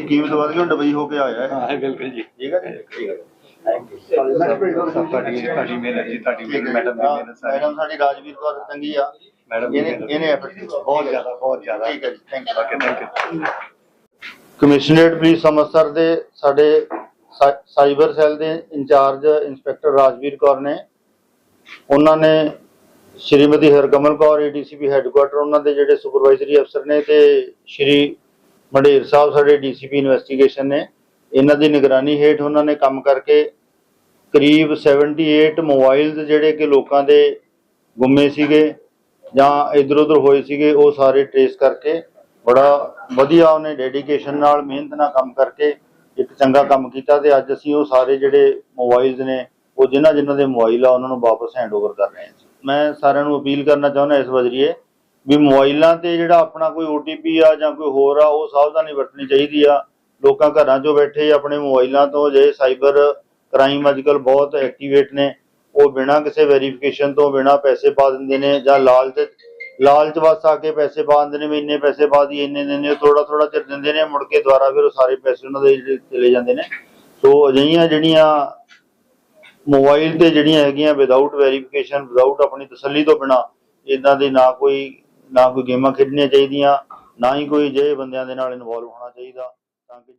ਕੀਮਤ ਵਧ ਗਈ ਹੁਣ ਦੁਬਈ ਹੋ ਕੇ ਆਇਆ ਹੈ ਹਾਂ ਬਿਲਕੁਲ ਜੀ। ਠੀਕ ਹੈ ਜੀ? ਠੀਕ ਹੈ ਤੁਹਾਡੀ ਤੁਹਾਡੀ ਮਿਹਨਤ ਜੀ ਤੁਹਾਡੀ ਮੈਡਮ ਦੀ ਮਿਹਨਤ ਸਾਰੀ। ਮੈਡਮ ਸਾਡੀ ਰਾਜਵੀਰ ਕੌਰ ਚੰਗੀ ਆ। ਮੈਡਮ ਇਹਨੇ ਇਹਨੇ ਐਫਰਟ ਬਹੁਤ ਜ਼ਿਆਦਾ ਬਹੁਤ ਜ਼ਿਆਦਾ। ਠੀਕ ਹੈ ਜੀ thank you okay thank you commissionerate police Amritsar ਦੇ ਸਾਡੇ ਸਾਈਬਰ ਸੈੱਲ ਦੇ ਇੰਚਾਰਜ ਇੰਸਪੈਕਟਰ ਰਾਜਵੀਰ ਕੌਰ ਨੇ ਉਹਨਾਂ ਨੇ ਸ਼੍ਰੀਮਤੀ ਹਰਕਮਲ ਕੌਰ ਏਡੀਸੀਪੀ ਹੈੱਡਕੁਆਟਰ ਉਹਨਾਂ ਦੇ ਜਿਹੜੇ ਸੁਪਰਵਾਈਜ਼ਰੀ ਅਫਸਰ ਨੇ ਤੇ ਸ਼੍ਰੀ ਮੰਡੇਰ ਸਾਹਿਬ ਸਾਡੇ ਡੀਸੀਪੀ ਇਨਵੈਸਟੀਗੇਸ਼ਨ ਨੇ। ਇਹਨਾਂ ਦੀ ਨਿਗਰਾਨੀ ਹੇਠ ਉਹਨਾਂ ਨੇ ਕੰਮ ਕਰਕੇ ਕਰੀਬ 78 ਮੋਬਾਈਲਸ ਜਿਹੜੇ ਕਿ ਲੋਕਾਂ ਦੇ ਗੁੰਮੇ ਸੀਗੇ ਜਾਂ ਇਧਰ ਉਧਰ ਹੋਏ ਸੀਗੇ, ਉਹ ਸਾਰੇ ਟ੍ਰੇਸ ਕਰਕੇ ਬੜਾ ਵਧੀਆ ਉਹਨੇ ਡੈਡੀਕੇਸ਼ਨ ਨਾਲ, ਮਿਹਨਤ ਨਾਲ ਕੰਮ ਕਰਕੇ ਇੱਕ ਚੰਗਾ ਕੰਮ ਕੀਤਾ ਤੇ ਅੱਜ ਅਸੀਂ ਉਹ ਸਾਰੇ ਜਿਹੜੇ ਮੋਬਾਈਲਸ ਨੇ, ਉਹ ਜਿਨ੍ਹਾਂ ਜਿਨ੍ਹਾਂ ਦੇ ਮੋਬਾਈਲ ਆ, ਉਹਨਾਂ ਨੂੰ ਵਾਪਸ ਹੈਂਡਓਵਰ ਕਰ ਰਹੇ ਹਾਂ ਮੈਂ ਸਾਰਿਆਂ ਨੂੰ ਅਪੀਲ ਕਰਨਾ ਚਾਹੁੰਦਾ ਇਸ ਵਜਰੀਏ ਵੀ ਮੋਬਾਈਲਾਂ ਤੇ ਜਿਹੜਾ ਆਪਣਾ ਕੋਈ OTP ਆ ਜਾਂ ਕੋਈ ਹੋਰ ਆ, ਉਹ ਸਾਵਧਾਨੀ ਵਰਤਣੀ ਚਾਹੀਦੀ ਆ। ਲੋਕਾਂ ਘਰਾਂ 'ਚੋਂ ਬੈਠੇ ਆਪਣੇ ਮੋਬਾਈਲਾਂ ਤੋਂ ਜੇ ਸਾਈਬਰ ਕ੍ਰਾਈਮ ਅੱਜਕੱਲ ਬਹੁਤ ਐਕਟੀਵੇਟ ਨੇ, ਉਹ ਬਿਨਾਂ ਕਿਸੇ ਵੈਰੀਫਿਕੇਸ਼ਨ ਤੋਂ, ਬਿਨਾਂ ਪੈਸੇ ਪਾ ਦਿੰਦੇ ਨੇ ਜਾਂ ਲਾਲਚ ਲਾਲਚ ਵਸ ਆ ਕੇ ਪੈਸੇ ਪਾ ਦਿੰਦੇ ਨੇ ਵੀ ਇੰਨੇ ਪੈਸੇ ਪਾ ਦੀ ਇੰਨੇ ਦਿੰਦੇ ਥੋੜਾ ਥੋੜਾ ਚਿਰ ਦਿੰਦੇ ਨੇ, ਮੁੜ ਕੇ ਦੁਬਾਰਾ ਫਿਰ ਉਹ ਸਾਰੇ ਪੈਸੇ ਉਹਨਾਂ ਦੇ ਚਲੇ ਜਾਂਦੇ ਨੇ। ਸੋ ਅਜਿਹੀਆਂ ਜਿਹੜੀਆਂ ਮੋਬਾਈਲ ਤੇ ਜਿਹੜੀਆਂ ਹੈਗੀਆਂ ਵਿਦਆਊਟ ਵੈਰੀਫਿਕੇਸ਼ਨ ਵਿਦਆਊਟ ਆਪਣੀ ਤਸੱਲੀ ਤੋਂ ਬਿਨਾ ਇਦਾਂ ਦੀ ਨਾ ਕੋਈ ਨਾ ਕੋਈ ਗੇਮਾਂ ਖੇਡਣੀਆਂ ਚਾਹੀਦੀਆਂ, ਨਾ ਹੀ ਕੋਈ ਜੇ ਬੰਦਿਆਂ ਦੇ ਨਾਲ ਇਨਵੋਲਵ ਹੋਣਾ ਚਾਹੀਦਾ, ਤਾਂ ਕਿ